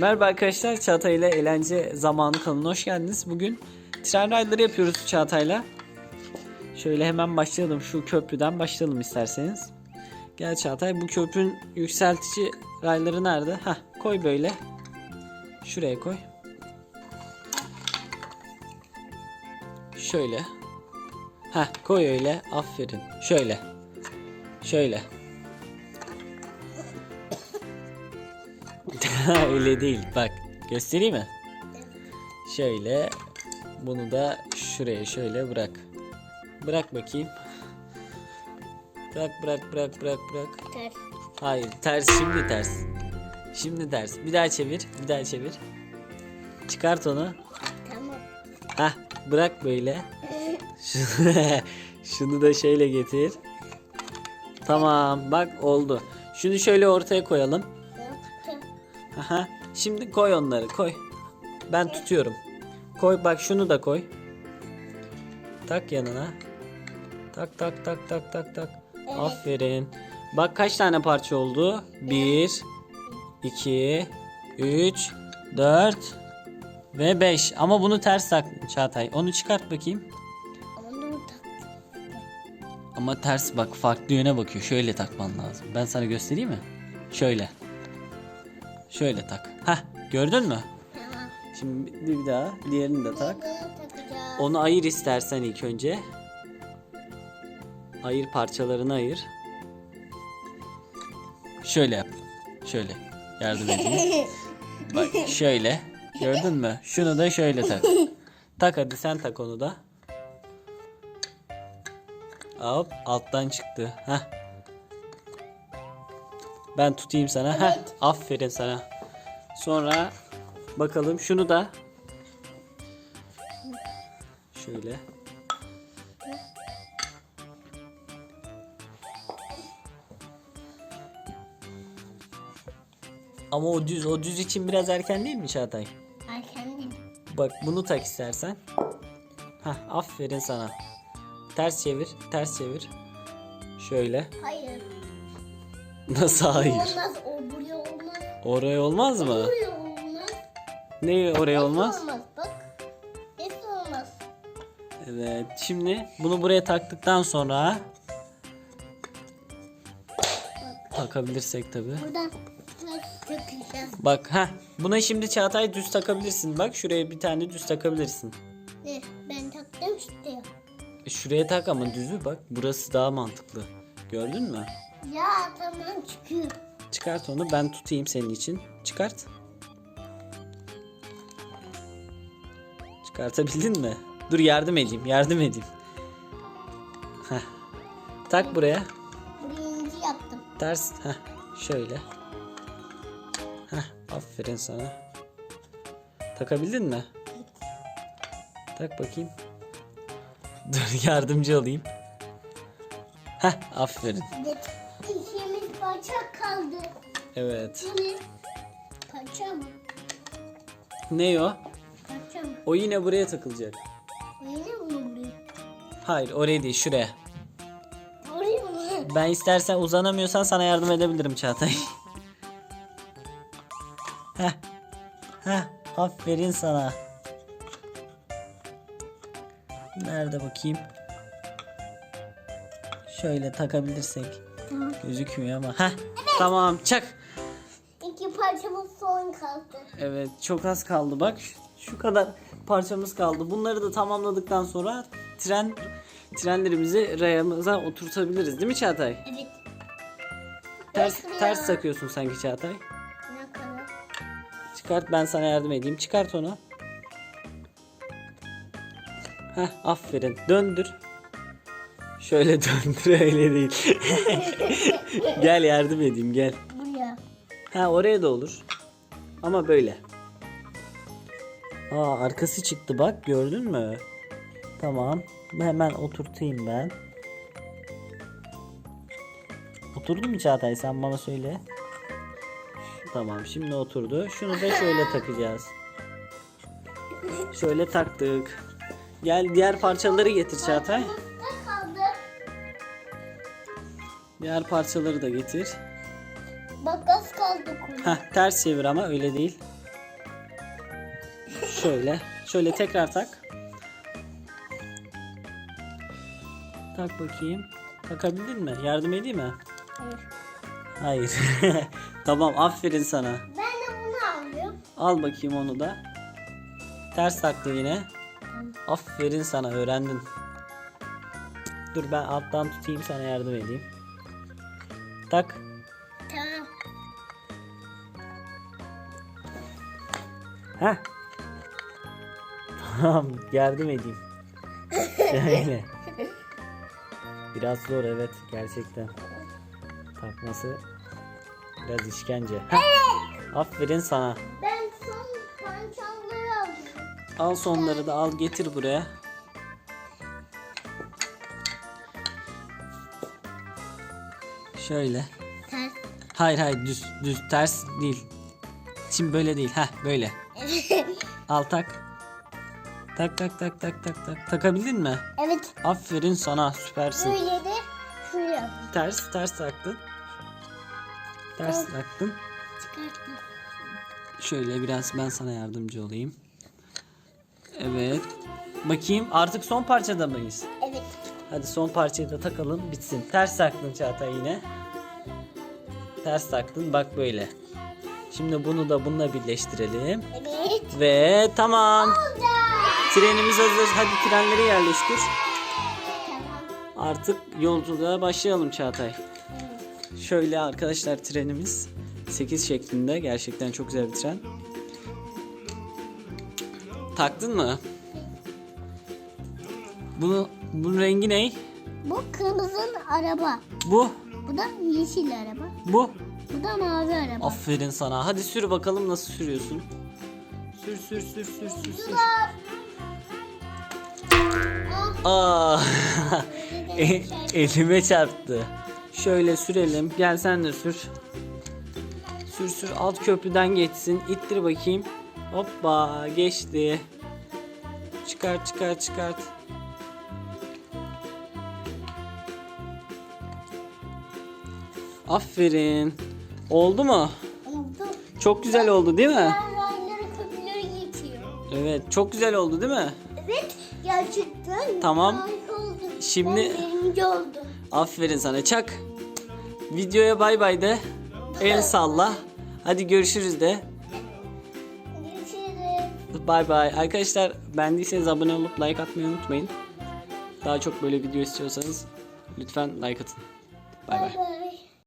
Merhaba arkadaşlar, Çağatay ile Eğlence Zamanı kanalına hoş geldiniz. Bugün tren rayları yapıyoruz Çağatay'la. Şöyle hemen başlayalım, şu köprüden başlayalım isterseniz. Gel Çağatay, bu köprünün yükseltici rayları nerede? Heh, koy böyle. Şuraya koy. Şöyle. Heh, koy öyle, aferin. Şöyle. Şöyle. Öyle değil. Bak göstereyim mi? Şöyle bunu da şuraya şöyle bırak. Bırak bakayım. Bırak bırak bırak bırak bırak. Ters. Hayır ters şimdi ters. Şimdi ters. Bir daha çevir. Bir daha çevir. Çıkart onu. Tamam. Hah bırak böyle. Şunu- da şöyle getir. Tamam bak oldu. Şunu şöyle ortaya koyalım. Aha. Şimdi koy onları koy. Ben tutuyorum. Koy bak şunu da koy. Tak yanına. Tak tak tak tak tak tak. Aferin. Bak kaç tane parça oldu? 1 2 3 4 ve 5. Ama bunu ters tak Çağatay. Onu çıkart bakayım. Ama ters bak farklı yöne bakıyor. Şöyle takman lazım. Ben sana göstereyim mi? Şöyle. Şöyle tak. Hah gördün mü? Tamam. Şimdi bir daha diğerini de tak. Bunu takacağız. Onu ayır istersen ilk önce. Ayır parçalarını ayır. Şöyle yap. Şöyle. Yardım edeyim. Bak şöyle. Gördün mü? Şunu da şöyle tak. Tak hadi sen tak onu da. Hop alttan çıktı. Heh. Ben tutayım sana. Heh. Aferin sana. Sonra bakalım şunu da Şöyle. Ama o düz, o düz için biraz erken değil mi Çağatay? Erken değil. Bak bunu tak istersen. Hah, aferin sana. Ters çevir, ters çevir. Şöyle. Hayır. Nasıl hayır? Olmaz. O buraya olmaz. Oraya olmaz mı? Buraya olmaz. Ne oraya olmaz? Olmaz bak. Olmaz. Evet. Şimdi bunu buraya taktıktan sonra takabilirsek tabi. Buradan ters takacağız. Bak ha buna şimdi Çağatay düz takabilirsin. Bak şuraya bir tane düz takabilirsin. Ne? Ben taktım işte. E, şuraya tak ama düzü bak. Burası daha mantıklı. Gördün mü? Ya tamam çıkıyor. Çıkart onu ben tutayım senin için. Çıkart. Çıkartabildin mi? Dur yardım edeyim yardım edeyim. Heh. Tak buraya. Birinci yaptım. Ters. Heh. Şöyle. Heh. Aferin sana. Takabildin mi? Tak bakayım. Dur yardımcı olayım. Heh. Aferin. Parça kaldı. Evet. Bu ne? Parça mı? Ne o? Parça mı? O yine buraya takılacak. Yine mi buraya? Hayır oraya değil şuraya. Oraya mı? Ben istersen uzanamıyorsan sana yardım edebilirim Çağatay. Heh. Heh. Aferin sana. Nerede bakayım? Şöyle takabilirsek. Gözükmüyor ama. Heh. Tamam çak. İki parçamız son kaldı. Evet çok az kaldı bak. Şu- kadar parçamız kaldı. Bunları da tamamladıktan sonra tren trenlerimizi rayamıza oturtabiliriz değil mi Çağatay? Evet. Ters, ters takıyorsun sanki Çağatay. Ne kadar? Çıkart ben sana yardım edeyim. Çıkart onu. Heh aferin. Döndür. Şöyle döndür öyle değil. gel yardım edeyim gel. Buraya. Ha oraya da olur. Ama böyle. Aa arkası çıktı bak gördün mü? Tamam. Hemen oturtayım ben. Oturdu mu Çağatay sen bana söyle. Tamam şimdi oturdu. Şunu da şöyle takacağız. Şöyle taktık. Gel diğer parçaları getir Çağatay. Diğer parçaları da getir. Bak az kaldı kuru. Heh, ters çevir ama öyle değil. Şöyle. Şöyle tekrar tak. Tak bakayım. Takabildin mi? Yardım edeyim mi? Hayır. Hayır. tamam aferin sana. Ben de bunu alıyorum. Al bakayım onu da. Ters taktı yine. Aferin sana öğrendin. Dur ben alttan tutayım sana yardım edeyim. Tak. Tamam. Heh. Tamam yardım edeyim. Şöyle. Biraz zor evet gerçekten. Takması biraz işkence. Heh. Aferin sana. Ben son pançaları alıyorum. Al sonları da al getir buraya. Şöyle. Ters. Hayır hayır düz düz ters değil. Şimdi böyle değil. Heh böyle. Al tak. Tak tak tak tak tak tak. Takabildin mi? evet. Aferin sana süpersin. Böyle de şöyle. Ters ters taktın. Ters taktın. Çıkarttım. Şöyle biraz ben sana yardımcı olayım. Evet. Bakayım artık son parçada mıyız? Evet. Hadi son parçayı da takalım bitsin. Ters taktın Çağatay yine. Ters taktın bak böyle. Şimdi bunu da bununla birleştirelim. Evet. Ve tamam. Oldu. Trenimiz hazır. Hadi trenleri yerleştir. Tamam. Artık yolculuğa başlayalım Çağatay. Şöyle arkadaşlar trenimiz 8 şeklinde. Gerçekten çok güzel bir tren. Taktın mı? Bunu bunun rengi ne? Bu kırmızı araba. Bu. Bu da yeşil araba. Bu. Bu da mavi araba. Aferin sana. Hadi sür bakalım nasıl sürüyorsun. Sür sür sür sür sür sür. Aa. E- elime çarptı. Şöyle sürelim. Gel sen de sür. Sür sür alt köprüden geçsin. İttir bakayım. Hoppa geçti. Çıkart çıkart çıkart. Aferin. Oldu mu? Oldu. Çok güzel oldu değil mi? Ben rayları köprüleri geçiyor. Evet çok güzel oldu değil mi? Evet. Gerçekten Tamam. harika oldu. Şimdi- birinci oldum. Aferin sana Çak. Videoya bay bay de. El salla. Hadi görüşürüz de. Görüşürüz. Bay bay. Arkadaşlar beğendiyseniz abone olup like atmayı unutmayın. Daha çok böyle video istiyorsanız lütfen like atın. Bay bay. Bay bay.